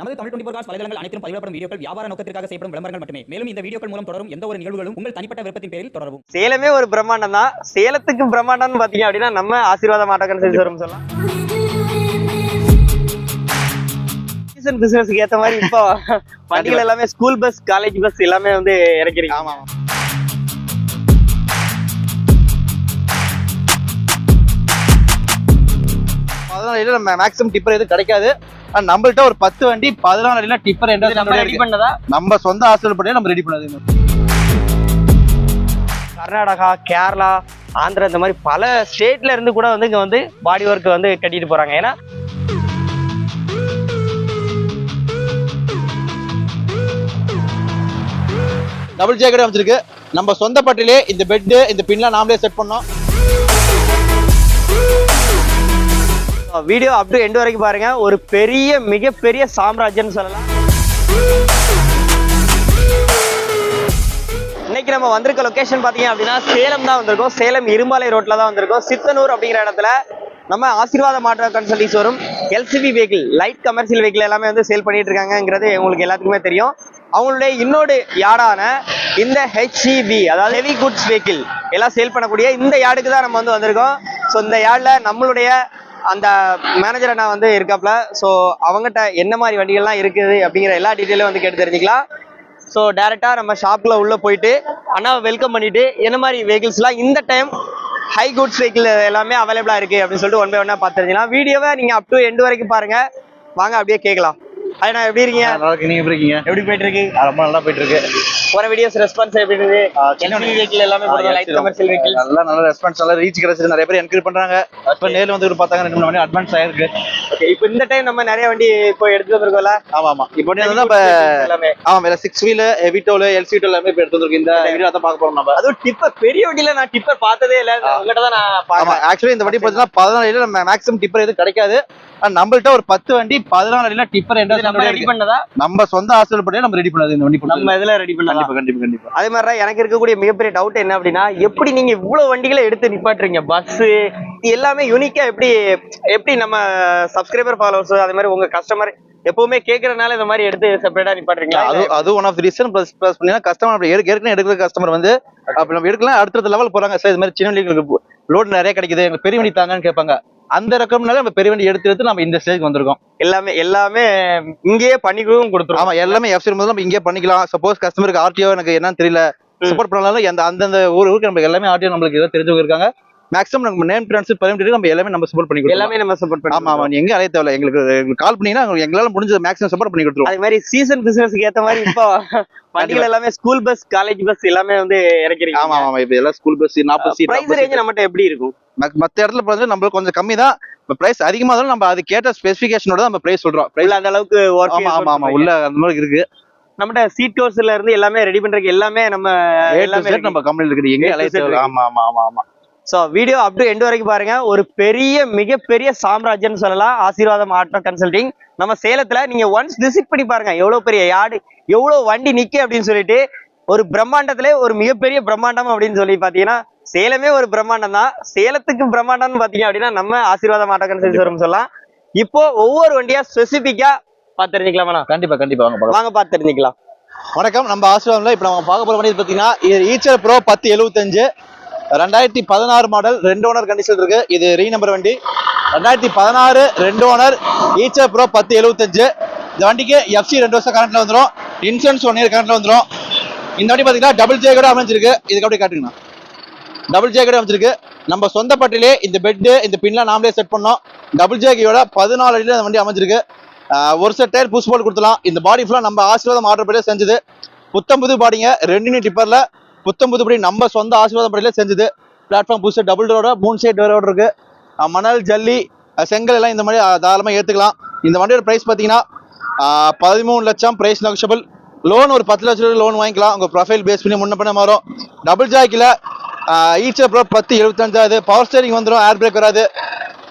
நமது Tamil twenty cos வலைதளங்கள் அனைத்தும் பதிவிடப்படும் வீடியோக்கள் வியாபார நோக்கத்திற்காக செய்யப்படும் விளம்பரங்கள் மட்டுமே. மேலும் இந்த வீடியோக்கள் மூலம் தொடரும் எந்த ஒரு நிகழ்வுகளும் உங்கள் தனிப்பட்ட விருப்பத்தின் பேரில் தொடரவும். சேலமே ஒரு பிரம்மாண்டம் தான். சேலத்துக்கு பிரம்மாண்டம்னு பாத்தீங்க அப்படின்னா நம்ம ஆசீர்வாதம் ஆட்டோக்கன் செஞ்சு வரும் சொல்லலாம். பிசினஸ்க்கு ஏத்த மாதிரி இப்போ வண்டிகள் எல்லாமே ஸ்கூல் பஸ் காலேஜ் பஸ் எல்லாமே வந்து இறக்கிறீங்க ஆமா நம்ம மேக்ஸிமம் டிப்பர் எதுவும் கிடைக்காது. நம்மள்ட்ட ஒரு பத்து வண்டி பதினாலு அடியில டிப்பர் இது நம்ம சொந்த ஹாஸ்டல் படி நம்ம ரெடி பண்ணது. கர்நாடகா கேரளா ஆந்திரா இந்த மாதிரி பல ஸ்டேட்ல இருந்து கூட வந்து இங்க வந்து பாடி ஒர்க் வந்து கட்டிட்டு போறாங்க. ஏன்னா டபுள் ஜேக்கெட் அமைச்சிருக்கு. நம்ம சொந்த பட்டிலே இந்த பெட் இந்த பின்லாம் நாமளே செட் பண்ணோம். வீடியோ அப் டு வரைக்கும் பாருங்க. ஒரு பெரிய மிகப்பெரிய சாம்ராஜ்யம்னு சொல்லலாம். இன்னைக்கு நம்ம வந்திருக்க லொக்கேஷன் பார்த்தீங்க அப்படின்னா சேலம் தான் வந்திருக்கோம். சேலம் இரும்பாலை ரோட்டில் தான் வந்திருக்கோம். சித்தனூர் அப்படிங்கிற இடத்துல நம்ம ஆசீர்வாத மாற்ற கன்சல்டிங்ஸ் வரும். LCV vehicle light commercial vehicle எல்லாமே வந்து சேல் பண்ணிட்டு இருக்காங்கங்கிறது உங்களுக்கு எல்லாத்துக்குமே தெரியும். அவங்களுடைய இன்னொரு யார்டான இந்த ஹெச்இபி அதாவது ஹெவி குட்ஸ் வெஹிக்கிள் எல்லாம் சேல் பண்ணக்கூடிய இந்த யார்டுக்கு தான் நம்ம வந்து வந்திருக்கோம். ஸோ இந்த யார்டில் நம்மளுடைய அந்த மேனேஜர் அண்ணா வந்து இருக்காப்ல. ஸோ அவங்ககிட்ட என்ன மாதிரி வண்டிகள்லாம் இருக்குது அப்படிங்கிற எல்லா டீட்டெயிலும் வந்து கேட்டு தெரிஞ்சுக்கலாம். ஸோ டேரெக்டாக நம்ம ஷாப்பில் உள்ளே போயிட்டு அண்ணாவை வெல்கம் பண்ணிவிட்டு என்ன மாதிரி வெஹிக்கிள்ஸ்லாம் இந்த டைம் ஹை குட்ஸ் வெஹிக்கிள் எல்லாமே அவைலபிளாக இருக்குது அப்படின்னு சொல்லிட்டு ஒன் பை ஒன்னாக பார்த்து வீடியோவை நீங்கள் அப் டு எண்டு வரைக்கும் பாருங்கள் வாங்க அப்படியே கேட்கலாம். அண்ணா எப்படி இருக்கீங்க? நல்லா இருக்கு நீங்க எப்படி இருக்கீங்க? எப்படி போயிட்டு இருக்கு ரொம்ப நல்லா போயிட்டு இருக்கு போகிற வீடியோஸ் ரெஸ்பான்ஸ் எப்படி சின்ன LCV வெஹிக்கிள் எல்லாமே போடுறது லைட் கமர்ஷியல் வெஹிக்கிள் நல்லா நல்ல ரெஸ்பான்ஸ் நல்லா ரீச் கிடைச்சது நிறைய பேர் என்கரேஜ் பண்றாங்க. இப்ப நேர்ல வந்து பார்த்தாங்க ரெண்டு மூணு மணி அட்வான்ஸ் ஆயிருக்கு. ஓகே இப்போ இந்த டைம் நம்ம நிறைய வண்டி இப்போ எடுத்து வந்திருக்கோம்ல? ஆமா ஆமா. இப்போ எல்லாமே. ஆமா வேற சிக்ஸ் வீல் ஹெவி டோல் எல்சி டோல் எல்லாமே இப்போ எடுத்து வந்திருக்கு இந்த வீடியோ அதான் பார்க்க போறோம் நம்ம. அதுவும் டிப்பர் பெரிய வண்டியில நான் டிப்பர் பார்த்ததே இல்ல. உங்ககிட்ட தான் நான் ஆமா ஆக்சுவலி இந்த வண்டி பார்த்தீங்கன்னா பதினாலு அடியில நம்ம மேக்ஸிமம் டிப்பர் எதுவும் கிடைக்காது. நம்மள்ட்ட ஒரு பத்து வண்டி பதினாலு அடியில டிப்பர் ரெடி பண்ணதா? நம்ம சொந்த ஹாஸ்டல் படி நம்ம ரெடி பண்ணது இந்த வண்டி. நம்ம இதுல ரெடி பண்ணலாம் கண்டிப்பா கண்டிப்பா அதே மாதிரி எனக்கு இருக்கக்கூடிய மிகப்பெரிய டவுட் என்ன அப்படின்னா எப்படி நீங்க இவ்வளவு வண்டிகளை எடுத்து நிப்பாட்டுறீங்க? பஸ் எல்லாமே யூனிக்கா எப்படி எப்படி நம்ம சப்ஸ்கிரைபர் ஃபாலோவர்ஸ் அதே மாதிரி உங்க கஸ்டமர் எப்பவுமே கேக்குறதுனால இந்த மாதிரி எடுத்து செப்பரேட்டா நிப்பாட்டுறீங்களா? அது அது one of reason plus plus பண்ணீங்கன்னா கஸ்டமர் அப்படி ஏற்கனவே எடுக்கிற கஸ்டமர் வந்து அப்ப நம்ம எடுக்கலாம் அடுத்த லெவல் போறாங்க. சார் இது மாதிரி சின்ன வண்டிகளுக்கு லோடு நிறைய கிடைக்குது. எங்களுக்கு பெரிய வண்டி தாங்கன்னு கேட்பாங்க. அந்த ரகம்னால நம்ம பெரிய வண்டி எடுத்து எடுத்து நம்ம இந்த ஸ்டேஜ்க்கு வந்திருக்கோம். எல்லாமே எல்லாமே இங்கேயே பண்ணிக்கவும் கொடுத்துருவோம். ஆமா எல்லாமே எஃப்சி முதல்ல நம்ம இங்கே பண்ணிக்கலாம். சப்போஸ் கஸ்டமருக்கு ஆர்டிஓ எனக்கு என்னன்னு தெரியல. சப்போர்ட் பண்ணாலும் அந்த அந்தந்த ஊர் ஊருக்கு நம்ம எல்லாமே ஆர்டிஓ நம்மளுக்கு ஏதோ தெரிஞ்சவங்க இருக்காங்க. மேக்ஸிமம் நம்ம நேம் ட்ரான்ஸ்ஃபர் பர்மிட் நம்ம எல்லாமே நம்ம சப்போர்ட் பண்ணி கொடுக்கலாம் எல்லாமே நம்ம சப்போர்ட் ஆமா ஆமா. நீ எங்க அலைய தேவையில்ல. எங்களுக்கு கால் பண்ணீங்கன்னா எங்களால முடிஞ்சது மேக்ஸிமம் சப்போர்ட் பண்ணி கொடுத்துருவோம். அதே மாதிரி சீசன் பிசினஸ்க்கு ஏத்த மாதிரி இப்போ வண்டிகள் எல்லாமே ஸ்கூல் பஸ் காலேஜ் பஸ் எல்லாமே வந்து இறக்கிறீங்க ஆமா ஆமா. இப்ப எல்லாம் ஸ்கூல் பஸ் நாற்பது சீட் பிரைஸ் ரேஞ்ச் நம்மகிட்ட எப்படி இருக்கும்? மத்த இடத்துல வந்து நம்மளுக்கு கொஞ்சம் கம்மி தான். இப்போ பிரைஸ் அதிகமா இருந்தாலும் நம்ம அது கேட்ட ஸ்பெசிஃபிகேஷனோட நம்ம பிரைஸ் சொல்றோம். பிரைஸ் அந்த அளவுக்கு ஆமா ஆமா ஆமா. உள்ள அந்த மாதிரி இருக்கு. நம்மகிட்ட சீட் கோர்ஸ்ல இருந்து எல்லாமே ரெடி பண்றதுக்கு எல்லாமே நம்ம எல்லாமே நம்ம கம்பெனில இருக்குது. எங்க. ஆமா ஆமா ஆமா ஆமா. So video up to end வரைக்கும் பாருங்க. ஒரு பெரிய மிகப்பெரிய சாம்ராஜ்யம்னு சொல்லலாம். ஆசீர்வாதம் ஆட்டோ கன்சல்டிங் நம்ம சேலத்துல நீங்க ஒன்ஸ் விசிட் பண்ணி பாருங்க. எவ்வளவு பெரிய யார்டு எவ்வளவு வண்டி நிக்கு அப்படின்னு சொல்லிட்டு ஒரு பிரம்மாண்டத்திலே ஒரு மிகப்பெரிய பிரம்மாண்டம் அப்படின்னு சொல்லி பாத்தீங்கன்னா சேலமே ஒரு பிரம்மாண்டம் தான். சேலத்துக்கு பிரம்மாண்டம்னு பாத்தீங்க அப்படின்னா நம்ம ஆசீர்வாதம் ஆட்டோ கன்சல்டிங் வரும் சொல்லலாம். இப்போ ஒவ்வொரு வண்டியா ஸ்பெசிபிக்கா பார்த்து தெரிஞ்சுக்கலாமா கண்டிப்பா கண்டிப்பா. வாங்க பார்த்து தெரிஞ்சுக்கலாம் வணக்கம். நம்ம ஆசிரியர்ல இப்போ நம்ம பார்க்க போற வண்டி பாத்தீங்கன்னா இது ஈச்சர் ப்ரோ பத்து எழுபத்தஞ்சு ரெண்டாயிரத்தி பதினாறு மாடல் ரெண்டு ஓனர் கண்டிஷன் இருக்கு. இது ரீ நம்பர் வண்டி. ரெண்டாயிரத்தி பதினாறு ரெண்டு ஓனர் ஈச்சர் ப்ரோ பத்து எழுபத்தஞ்சு இந்த வண்டிக்கு எஃப்சி ரெண்டு வருஷம் கரண்ட்ல வந்துடும் இன்சூரன்ஸ் ஒன் இயர் கரண்ட்ல வந்துடும் இந்த வண்டி பாத்தீங்கன்னா டபுள் ஜே கூட அமைஞ்சிருக்கு. இதுக்கு அப்படியே காட்டுங்கண்ணா. டபுள் ஜே கூட அமைஞ்சிருக்கு. நம்ம சொந்த பட்டிலே இந்த பெட்டு இந்த பின்லாம் நாமளே செட் பண்ணோம். டபுள் ஜேகியோட பதினாலு அடியில் இந்த வண்டி அமைஞ்சிருக்கு. ஒரு செட் டயர் புஷ் போல் கொடுத்துலாம் இந்த பாடி ஃபுல்லாக நம்ம ஆசீர்வாதம் ஆர்டர் பண்ணி செஞ்சது. புத்தம் புது பாடிங்க ரெண்டு டிப்பரில் புத்தம் புதுப்படி நம்ம சொந்த ஆசீர்வாதம் படியில் செஞ்சது பிளாட்ஃபார்ம் புதுசு டபுள் டோரோட மூணு சைட் ரோடு இருக்கு. மணல் ஜல்லி செங்கல் எல்லாம் இந்த மாதிரி தாராளமாக ஏற்றுக்கலாம் இந்த வண்டியோட ப்ரைஸ் பார்த்தீங்கன்னா பதிமூணு லட்சம் ப்ரைஸ் நெகஷபிள் லோன் ஒரு பத்து லட்சம் லோன் வாங்கிக்கலாம். உங்கள் ப்ரொஃபைல் பேஸ் பண்ணி முன்ன பண்ண மாறும். டபுள் ஜாக்கில் ஈச்சர் ப்ரோ பத்து எழுபத்தஞ்சாவது. பவர் ஸ்டேரிங் வந்துடும் ஏர் பிரேக் வராது.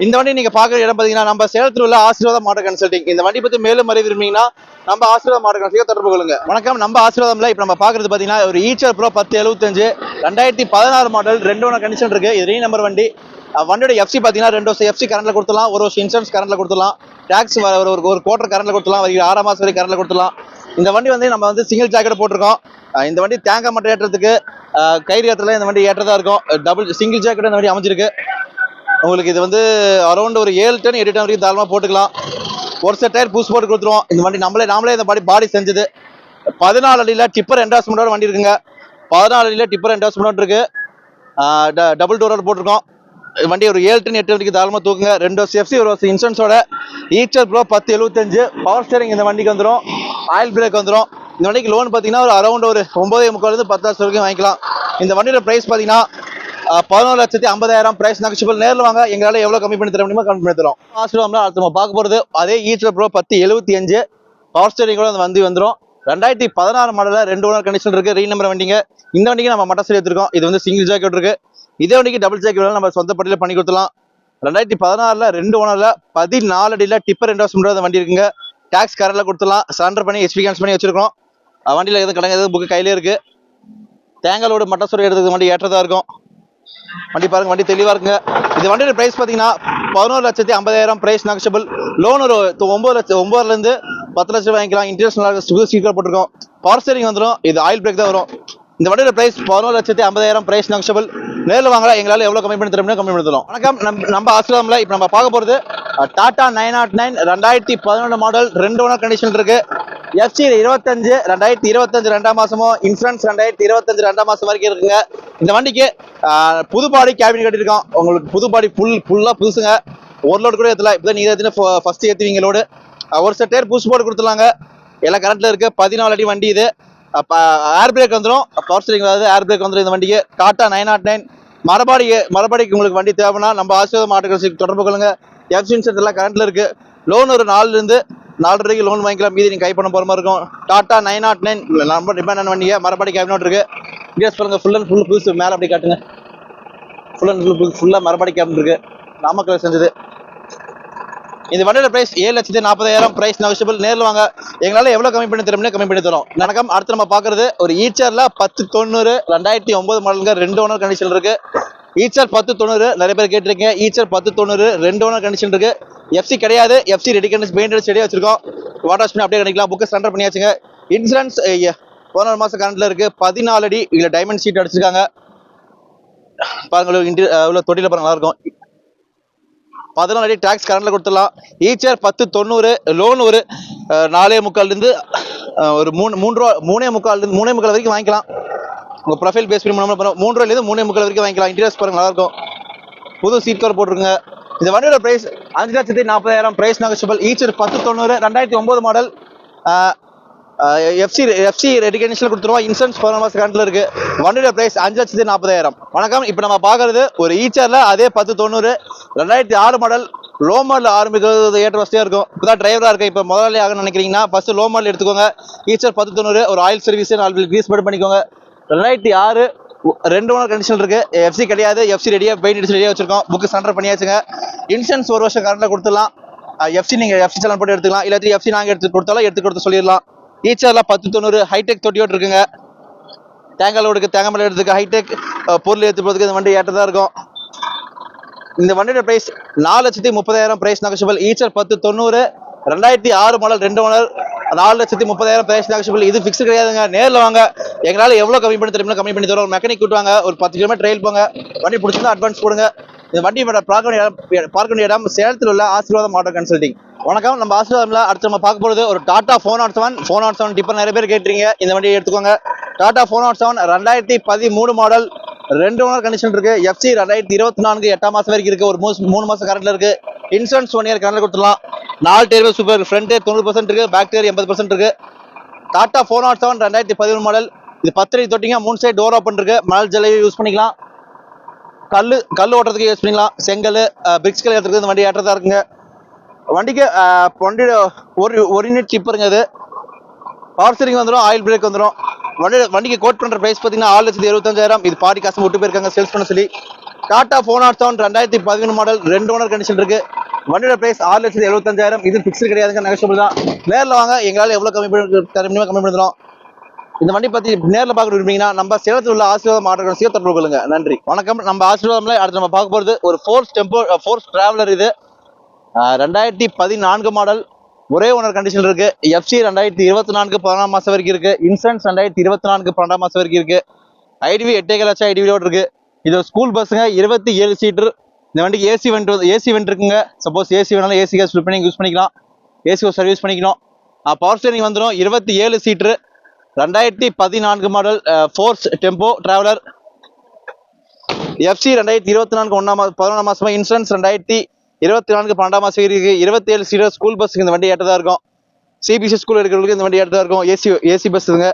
இந்த வண்டி நீங்க பாக்குற இடம் பாத்தீங்கன்னா நம்ம சேலத்தில் உள்ள ஆசீர்வாதம் மாடல் கன்சல்டிங் இந்த வண்டி பத்தி மேலும் அறிய விரும்புனீங்கன்னா நம்ம ஆசீர்வாதம் மாடல் கன்சல்டிங் தொடர்பு கொள்ளுங்க. வணக்கம். நம்ம ஆசீர்வாதம்ல இப்ப நம்ம பாக்குறது பாத்தீங்கன்னா ஒரு ஈச்சர் ப்ரோ பத்து எழுபத்தஞ்சு ரெண்டாயிரத்தி பதினாறு மாடல் ரெண்டு ஒன்று கண்டிஷன் இருக்கு. இது ரீ நம்பர் வண்டி. வண்டியோட எஃப்சி பார்த்தீங்கன்னா ரெண்டு வருஷம் எஃப்சி கரண்ட்ல கொடுத்துலாம் ஒரு வருஷம் இன்சூரன்ஸ் கரண்ட்ல கொடுத்துலாம் டேக்ஸ் ஒரு ஒரு ஒரு குவார்டர் கரண்ட்ல கொடுத்துலாம் ஆறாம் மாசம் வரைக்கும் கரண்ட்ல கொடுத்துலாம் இந்த வண்டி வந்து நம்ம வந்து சிங்கிள் ஜாக்கெட் போட்டிருக்கோம். இந்த வண்டி தேங்காய் மட்டும் ஏற்றுறதுக்கு கயிறு ஏற்றல இந்த வண்டி ஏற்றதா இருக்கும். டபுள் சிங்கிள் ஜாக்கெட் இந்த வண்டி அமைஞ்சிருக்கு. உங்களுக்கு இது வந்து அரௌண்ட் ஒரு ஏழு டன் எட்டு டன் வரைக்கும் தாராளமாக போட்டுக்கலாம். ஒரு செட் டயர் பூஸ் போட்டு கொடுத்துருவோம். இந்த வண்டி நம்மளே நாமளே இந்த பாடி பாடி செஞ்சது. பதினாலு அடியில் டிப்பர் என்டாஸ்மெண்டோட வண்டி இருக்குங்க. பதினாலு அடியில் டிப்பர் என்டாஸ்மெண்ட் இருக்குது டபுள் டோரோட போட்டிருக்கோம். வண்டி ஒரு ஏழு டன் எட்டு வரைக்கும் தாராளமாக தூக்குங்க. ரெண்டு வருஷம் எஃப்சி ஒரு வருஷம் இன்சூரன்ஸோட ஈச்சர் ப்ரோ பத்து எழுபத்தஞ்சு பவர் ஸ்டேரிங் இந்த வண்டிக்கு வந்துடும் ஆயில் பிரேக் வந்துடும் இந்த வண்டிக்கு லோன் பார்த்தீங்கன்னா ஒரு அரௌண்ட் ஒரு ஒம்பதே முக்கால்லேருந்து பத்து லட்சம் வரைக்கும் வாங்கிக்கலாம். இந்த வண்டியோட ப்ரைஸ் பார்த்தீங்கன்னா பதினோரு லட்சத்தி ஐம்பதாயிரம் ப்ரைஸ் நெகஷியபிள் நேரில் வாங்க. எங்களால் எவ்வளோ கம்மி பண்ணி தர முடியுமோ கம்மி பண்ணி தரோம் ஆசிரமில் அடுத்து நம்ம பார்க்க போகிறது அதே ஈச்சல் ப்ரோ பத்து எழுபத்தி அஞ்சு. பவர் ஸ்டேரிங்கோட அந்த வண்டி வந்துடும் ரெண்டாயிரத்தி பதினாறு மாடலில் ரெண்டு ஓனர் கண்டிஷன் இருக்குது ரீ நம்பர் வண்டிங்க. இந்த வண்டிக்கு நம்ம மட்டசரி எடுத்துருக்கோம். இது வந்து சிங்கிள் ஜாக்கெட் இருக்குது இதே வண்டிக்கு டபுள் ஜாக்கெட் நம்ம சொந்த பட்டியில் பண்ணி கொடுத்துலாம் ரெண்டாயிரத்தி பதினாறுல ரெண்டு ஓனர்ல பதினாலு அடியில் டிப்பர் என்டாஸ்மெண்ட் அந்த வண்டி இருக்குங்க. டேக்ஸ் கரெக்டில் கொடுத்துலாம் சரண்டர் பண்ணி ஹெச்பி கேன்ஸ் பண்ணி வச்சிருக்கோம் வண்டியில் எதுவும் கடங்க எதுவும் புக்கு கையிலே இருக்கு. தேங்காலோட மட்டசரி எடுத்துக்கு வண்டி ஏற்றதா இருக்கும். வண்டி பாருங்க வண்டி தெளிவா இருக்குங்க. இந்த வண்டியோட பிரைஸ் பாத்தீங்கன்னா பதினோரு லட்சத்தி ஐம்பதாயிரம் பிரைஸ் நெகஷபிள் லோன் ஒரு ஒன்பது லட்சம் ஒன்பதுல இருந்து பத்து லட்சம் வாங்கிக்கலாம். இன்டர்நேஷனல் ஸ்பீக்கர் போட்டிருக்கோம். பவர் ஸ்டேரிங் வந்துடும் இது ஆயில் பிரேக் தான் வரும். இந்த வண்டியோட பிரைஸ் பதினோரு லட்சத்தி ஐம்பதாயிரம் பிரைஸ் நெகஷபிள் நேரில் வாங்கலாம் எங்களால் எவ்வளோ கம்மி பண்ணி தரோம்னு கம்மி பண்ணி தரோம் வணக்கம் நம்ம நம்ம இப்போ நம்ம பார்க்க போகிறது டாடா நைன் நாட் நைன் ரெண்டாயிரத்தி பதினொன்று மாடல் ரெண்டு ஒன்றா கண்டிஷன் இருக்கு. எஃப்சி இருபத்தஞ்சு ரெண்டாயிரத்தி இருபத்தஞ்சு ரெண்டாம் மாதமும் இன்சூரன்ஸ் ரெண்டாயிரத்தி இருபத்தஞ்சு ரெண்டாம் மாதம் வரைக்கும் இருக்குங்க. இந்த வண்டிக்கு புது பாடி கேபின் கட்டியிருக்கோம். உங்களுக்கு புது பாடி ஃபுல் ஃபுல்லாக புதுசுங்க. ஒரு லோடு கூட ஏற்றல இப்போ நீங்கள் ஏற்றின ஃபஸ்ட்டு ஏற்றுவீங்க லோடு ஒரு செட் டயர் புதுசு போட்டு கொடுத்துலாங்க எல்லாம் கரண்ட்டில் இருக்குது பதினாலு அடி வண்டி இது. ஏர் பிரேக் வந்துடும் பவர் ஸ்டீரிங் அதாவது ஏர் பிரேக் வந்துடும் இந்த வண்டிக்கு. Tata nine naught oh nine Marapadi மரபாடிக்கு உங்களுக்கு வண்டி தேவைன்னா நம்ம ஆசீர்வாத மாட்டுகள் தொடர்பு கொள்ளுங்க. எஃப்சி இன்சூரன்ஸ் எல்லாம் கரண்ட்ல இருக்குது லோன் ஒரு நாலுலேருந்து நாலு ரூபாய்க்கு லோன் வாங்கிக்கலாம். மீதி நீங்கள் கை பண்ண போகிற மாதிரி இருக்கும். டாட்டா நைன் நாட் நைன் நம்ம டிபெண்ட் வண்டிங்க. மரபாடி கேபினோட் இருக்குது இங்கே பாருங்க ஃபுல் அண்ட் ஃபுல் புதுசு மேலே அப்படி காட்டுங்க. ஃபுல் அண்ட் ஃபுல் ஃபுல்லாக மரபாடி கேபின் இருக்குது நாமக்கல் செஞ்சது. இந்த வண்டியோட பிரைஸ் ஏழு லட்சத்தி நாற்பதாயிரம். பிரைஸ் நெகோஷியபிள் நேரில் வாங்க. எங்களால் எவ்வளோ கம்மி பண்ணி தரும்னு கம்மி பண்ணி தரும். வணக்கம். அடுத்து நம்ம பார்க்குறது ஒரு ஈச்சரில் பத்து தொண்ணூறு ரெண்டாயிரத்தி ஒம்பது மாடலுங்க ரெண்டு ஓனர் கண்டிஷன் இருக்குது ஈச்சர் பத்து தொண்ணூறு நிறைய பேர் கேட்டிருக்கீங்க. ஈச்சர் பத்து தொண்ணூறு ரெண்டு ஓனர் கண்டிஷன் இருக்குது எஃப்சி கிடையாது. எஃப்சி ரெடி கண்டிஷன் பெயிண்ட் செடியாக வச்சிருக்கோம். வாட்டர் வாஷ் பண்ணி அப்படியே பண்ணிக்கலாம். Book centre பண்ணியாச்சுங்க. இன்சூரன்ஸ் பதினோரு மாதம் கரண்ட்ல இருக்குது பதினாலு அடி இதில் டைமண்ட் ஷீட் அடிச்சிருக்காங்க. பாருங்கள் இன்டி தொட்டியில் பாருங்க நல்லாயிருக்கும் பதினாலு அடி டேக்ஸ் கரண்டில் கொடுத்துடலாம். ஈச்சர் பத்து தொண்ணூறு லோன் ஒரு நாலே முக்கால்லேருந்து ஒரு மூணு மூணு ரூபா மூணே முக்கால்லேருந்து மூணே முக்கால் வரைக்கும் வாங்கிக்கலாம். உங்கள் ப்ரொஃபைல் பேஸ் பண்ணி மூணு மூணு மூணு ரூபாயிலேருந்து மூணே முக்கால் வரைக்கும் வாங்கிக்கலாம். இன்டீரியர்ஸ் பாருங்கள் நல்லாயிருக்கும். புது சீட் கவர் போட்டிருக்குங்க. இந்த வண்டியோட பிரைஸ் அஞ்சு லட்சத்தி நாற்பதாயிரம். பிரைஸ் நெகோஷியபிள் ஈச்சர் பத்து தொண்ணூறு ரெண்டாயிரத்தி ஒம்பது மாடல் எஃப்சி எஃப்சி ரெடிகேஷனில் கொடுத்துருவோம். இன்சூரன்ஸ் பதினொரு மாதம் கரண்ட்ல இருக்கு. வண்டியோட பிரைஸ் அஞ்சு லட்சத்தி நாற்பதாயிரம். வணக்கம். இப்போ நம்ம பார்க்கறது ஒரு ஈச்சர்ல அதே பத்து தொண்ணூறு. ரெண்டாயிரத்தி ஆறு மாடல் லோ மாடல் ஆரம்பிக்கிறது ஏற்ற வசதியாக இருக்கும். இப்போதான் டிரைவராக இருக்கு இப்போ முதலாளி ஆகணும்னு நினைக்கிறீங்கன்னா ஃபஸ்ட்டு லோ மாடல் எடுத்துக்கோங்க. ஈச்சர் பத்து தொண்ணூறு ஒரு ஆயில் சர்வீஸ் நாலு கிரீஸ் மட்டும் பண்ணிக்கோங்க. ரெண்டாயிரத்தி ஆறு ரெண்டு மூணு கண்டிஷன் இருக்கு. எஃப்சி கிடையாது. எஃப்சி ரெடியாக பெயிண்ட் அடிச்சு ரெடியாக வச்சிருக்கோம். Book centre பண்ணியாச்சுங்க. இன்சூரன்ஸ் ஒரு வருஷம் கரண்ட்ல கொடுத்துடலாம். எஃப்சி நீங்கள் எஃப்சி சலன் போட்டு எடுத்துக்கலாம். இல்லாட்டி எஃப்சி நாங்கள் எடுத்து கொடுத்தாலும் எடுத்து கொடுத்து சொல்லிடலாம். ஈச்சர்ல பத்து தொண்ணூறு ஹைடெக் தொட்டியோடு இருக்குங்க. தேங்காய் லோடுக்கு தேங்காய் மலை எடுத்துக்கு ஹைடெக் பொருள் எடுத்து போகிறதுக்கு இந்த வண்டி ஏற்றதாக இருக்கும். இந்த வண்டியோட ப்ரைஸ் நாலு லட்சத்தி முப்பதாயிரம் ப்ரைஸ் நகைச்சுவல் ஈச்சர் பத்து தொண்ணூறு ரெண்டாயிரத்தி ஆறு மாடல் ரெண்டு ஓனர் நாலு லட்சத்தி முப்பதாயிரம் பிரைஸ் நகைச்சுவல் இது ஃபிக்ஸ் கிடையாதுங்க. நேரில் வாங்க. எங்களால் எவ்வளோ கம்மி பண்ணி தெரியுமோ கம்மி பண்ணி தரோம் மெக்கானிக் கூட்டுவாங்க ஒரு பத்து கிலோமீட்டர் ட்ரெயில் போங்க. வண்டி பிடிச்சிருந்தா அட்வான்ஸ் கொடுங்க இந்த வண்டி பார்க்க வேண்டிய இடம் பார்க்க வேண்டிய இடம் சேலத்தில் உள்ள ஆசீர்வாதம் ஆட்டோ கன்சல்டிங் வணக்கம் நம்ம ஆசீர்வாதம்ல அடுத்து நம்ம பார்க்க போகிறது ஒரு Tata four naught seven. Four naught seven tipper நிறைய பேர் கேட்டுறீங்க இந்த வண்டியை எடுத்துக்கோங்க. டாடா ஃபோர் நாட் செவன் ரெண்டாயிரத்தி பதிமூணு மாடல் ரெண்டு ஓனர் கண்டிஷன் இருக்கு. எஃப்சி ரெண்டாயிரத்தி இருபத்தி நான்கு எட்டாம் மாசம் வரைக்கும் இருக்கு. ஒரு மூணு மூணு மாசம் கரண்ட்ல இருக்கு. இன்சூரன்ஸ் ஒன் இயர் கரண்ட்ல கொடுத்துடலாம். நாலு டேர் சூப்பர் ஃப்ரண்ட் டேர் தொண்ணூறு பர்சன்ட் இருக்கு. பேக் டேர் எண்பது பர்சன்ட் இருக்கு. டாடா ஃபோர் நாட் செவன் ரெண்டாயிரத்தி பதிமூணு மாடல் இது பத்தரை தொட்டிங்க. மூணு சைடு டோர் ஓப்பன் இருக்கு. மணல் ஜலையை யூஸ் பண்ணிக்கலாம். கல் கல் ஓட்டுறதுக்கு யூஸ் பண்ணிக்கலாம். செங்கல் பிரிக்ஸ் கல் ஏற்றுறதுக்கு இந்த வண்டி ஏற்றதாக இருக்குங்க. வண்டிக்கு வண்டியோட ஒரு ஒரு யூனிட் சிப்பருங்க இது. பவர் ஸ்டீரிங் வந்துடும் ஆயில் பிரேக் வந்துடும் வண்டி வண்டிக்கு கோட் பண்ற பிரைஸ் பார்த்தீங்கன்னா ஆறு லட்சத்தி எழுபத்தஞ்சாயிரம் இது பாடி காசு விட்டு போயிருக்காங்க சேல்ஸ் பண்ண சொல்லி. டாடா ஃபோன் நாட் செவன் ரெண்டாயிரத்தி பதினொன்று மாடல் ரெண்டு ஓனர் கண்டிஷன் இருக்கு. வண்டியோட பிரைஸ் ஆறு லட்சத்தி எழுபத்தஞ்சாயிரம் இது ஃபிக்ஸ்டு கிடையாதுங்க நெகஷபிள் தான். நேரில் வாங்க எங்களால் எவ்வளோ கம்மி பண்ணி தர முடியுமோ கம்மி பண்ணிடுறோம் இந்த வண்டி பத்தி நேரில் பார்க்க விரும்புறீங்கன்னா நம்ம சேலத்தில் உள்ள ஆசீர்வாதம் மாற்றங்கள் சேர்த்து தொடர்பு கொள்ளுங்க. நன்றி. வணக்கம். நம்ம ஆசீர்வாதம்ல அடுத்து நம்ம பார்க்க போகிறது ஒரு ஃபோர்ஸ் டெம்போ ஃபோர்ஸ் டிராவலர் இது. ரெண்டாயிரத்தி பதினான்கு மாடல் ஒரே ஓனர் கண்டிஷன் இருக்கு. எஃப்சி ரெண்டாயிரத்தி இருபத்தி நான்கு பதினாறு மாசம் வரைக்கும் இருக்கு. இன்சூரன்ஸ் ரெண்டாயிரத்தி இருபத்தி நான்கு பன்னெண்டாம் மாசம் வரைக்கும் இருக்கு. ஐடிவி எட்டே லட்சம் ஐடிவியோடு இருக்கு. இது ஸ்கூல் பஸ்ஸுங்க இருபத்தி ஏழு சீட்டர் இந்த வண்டிக்கு ஏசி வெண்ட் ஏசி வெண்ட் இருக்குங்க. சப்போஸ் ஏசி வேணாலும் ஏசி கேஸ் ஃபில் பண்ணி யூஸ் பண்ணிக்கலாம். ஏசி சர்வீஸ் பண்ணிக்கணும். பவர் ஸ்டேரிங் வந்துடும் இருபத்தி ஏழு சீட்ரு ரெண்டாயிரத்தி பதினான்கு model Force Tempo Traveller FC ரெண்டாயிரத்தி இருபத்தி நான்கு ஒன்றாம் பதினொன்றாம் மாதமாக இன்சூரன்ஸ் ரெண்டாயிரத்தி இருபத்தி நான்கு பன்னெண்டாம் மாசம் இருக்கு இருபத்தி ஏழு சீட்டர் ஸ்கூல் பஸ்ஸுக்கு இந்த வண்டி ஏற்றதா இருக்கும். சிபிஎஸ்சி ஸ்கூல் இருக்கிறவங்களுக்கு இந்த வண்டி ஏற்றதா இருக்கும். ஏசி ஏசி பஸ்ஸுங்க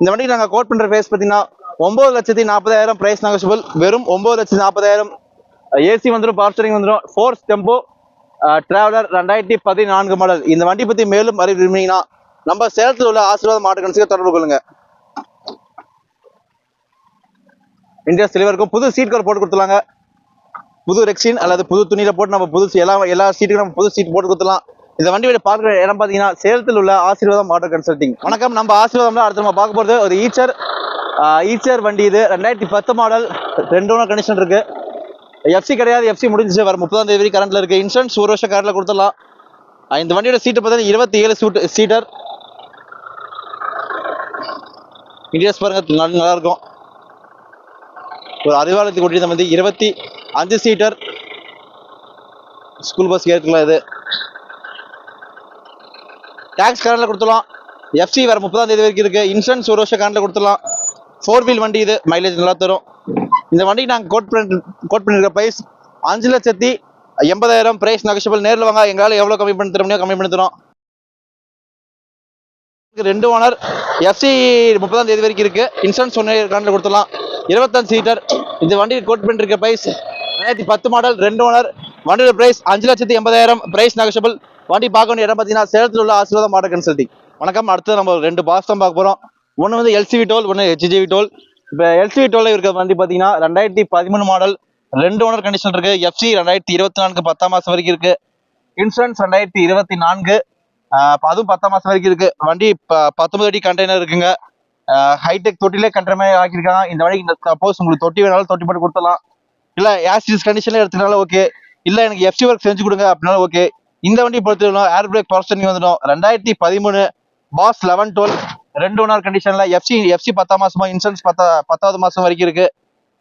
இந்த வண்டிக்கு நாங்கள் கோட் பண்ணுற ஃபேஸ் பார்த்தீங்கன்னா ஒம்பது லட்சத்தி நாற்பதாயிரம் ப்ரைஸ் நெகோஷியபிள் வெறும் ஒம்பது லட்சத்தி நாற்பதாயிரம். ஏசி வந்துடும் பவர் வந்துடும் ஃபோர்ஸ் டெம்போ டிராவலர் ரெண்டாயிரத்தி பதினான்கு மாடல் இந்த வண்டி பற்றி மேலும் அறிய விரும்பினீங்கன்னா நம்ம சேலத்தில் உள்ள ஆசீர்வாத மாட்டு தொடர்பு கொள்ளுங்க. இந்தியா சிலிவருக்கும் புது சீட் கவர் போட்டு கொடுத்துலாங்க புது ரெக்ஸின் அல்லது புது துணியில போட்டு நம்ம புது எல்லா எல்லா சீட்டுக்கும் நம்ம புது சீட் போட்டு கொடுத்துலாம் இந்த வண்டியோட பார்க்குற இடம் பார்த்தீங்கன்னா சேலத்தில் உள்ள ஆசீர்வாதம் ஆட்டோ கன்சல்டிங் வணக்கம் நம்ம ஆசீர்வாதம்ல அடுத்து நம்ம பார்க்க போகிறது ஒரு ஈச்சர் ஈச்சர் வண்டி இது. ரெண்டாயிரத்தி பத்து மாடல் ரெண்டு ஒன்று கண்டிஷன் இருக்கு. எஃப்சி கிடையாது எஃப்சி முடிஞ்சிச்சு. வர முப்பதாம் தேதி கரண்ட்ல இருக்கு. இன்சூரன்ஸ் ஒரு வருஷம் கரண்ட்ல கொடுத்துடலாம். இந்த வண்டியோட சீட்டு பார்த்தீங்கன்னா இருபத்தி ஏழு சூட் சீட்டர் இன்டீரியர்ஸ் பாருங்க நல்லாயிருக்கும் நல்லா இருக்கும். ஒரு அறிவாலயத்துக்கு கொட்டி வந்து இருபத்தி அஞ்சு சீட்டர் ஸ்கூல் பஸ் ஏற்கலாம் இது. டேக்ஸ் கரண்ட்ல கொடுத்துடலாம். எஃப்சி வர முப்பதாம் தேதி வரைக்கும் இருக்கு. இன்சூரன்ஸ் ஒரு வருஷம் கரண்டில் கொடுத்துடலாம். ஃபோர் வீல் வண்டி இது மைலேஜ் நல்லா தரும். இந்த வண்டிக்கு நாங்கள் கோட் பண்ணி கோட் பண்ணிருக்க ப்ரைஸ் அஞ்சு லட்சத்தி எண்பதாயிரம். ப்ரைஸ் நெகோஷியபிள் நேரில் வாங்க. எங்களால் எவ்வளோ கம்மி பண்ணி தர முடியும் கம்மி பண்ணி தரோம். ரெண்டு ஓனர் எஃப்சி முப்பதாம் தேதி வரைக்கும் இருக்கு. இன்சூரன்ஸ் ஒன்று கரண்டில் கொடுத்துடலாம். இருபத்தஞ்சு சீட்டர் இந்த வண்டிக்கு கோட் பண்ணிருக்க ப்ரைஸ் ரெண்டாயிரத்தி பத்து மாடல் ரெண்டு ஓனர் வண்டியோட பிரைஸ் அஞ்சு லட்சத்தி எண்பதாயிரம். பிரைஸ் நெகஷபிள் வண்டி பார்க்க வேண்டிய இடம் பார்த்தீங்கன்னா சேலத்தில் உள்ள ஆசீர்வாதம் மாடல் கன்சல்டிங் வணக்கம். அடுத்து நம்ம ரெண்டு பாஸ் தான் பார்க்க போகிறோம் ஒன்று வந்து எல்சிவி டோல் ஒன்று ஹெச்ஜிவி டோல் இப்போ எல்சிவி டோலில் இருக்கிற வண்டி பார்த்தீங்கன்னா ரெண்டாயிரத்தி பதிமூணு மாடல் ரெண்டு ஓனர் கண்டிஷன் இருக்கு. எஃப்சி ரெண்டாயிரத்தி இருபத்தி நான்கு பத்தாம் மாதம் வரைக்கும் இருக்கு. இன்சூரன்ஸ் ரெண்டாயிரத்தி இருபத்தி நான்கு. அதுவும் பத்தாம் மாதம் வரைக்கும் இருக்கு. வண்டி ப- பத்தொன்பது அடி கண்டெய்னர் இருக்குங்க. ஹைடெக் தொட்டிலே கண்டெய்னர் மாதிரி ஆக்கியிருக்காங்க. இந்த வண்டிக்கு சப்போஸ் உங்களுக்கு தொட்டி வேணாலும் தொட்டி போட்டு கொடுத்துடலாம். இல்லை ஆசிஸ் கண்டிஷனில் எடுத்துனாலும் ஓகே இல்லை எனக்கு எஃப்சி ஒர்க் செஞ்சு கொடுங்க அப்படின்னாலும் ஓகே இந்த வண்டி பொறுத்தவரைக்கும் ஏர் பிரேக் பவர் ஸ்டேரிங் வந்துடும். ரெண்டாயிரத்தி பதிமூணு பாஸ் லெவன் டுவெல் ரெண்டு ஒன் கண்டிஷனில் எஃப்சி எஃப்சி பத்தாம் மாசமா இன்சூரன்ஸ் பத்தா பத்தாவது மாசம் வரைக்கும் இருக்கு.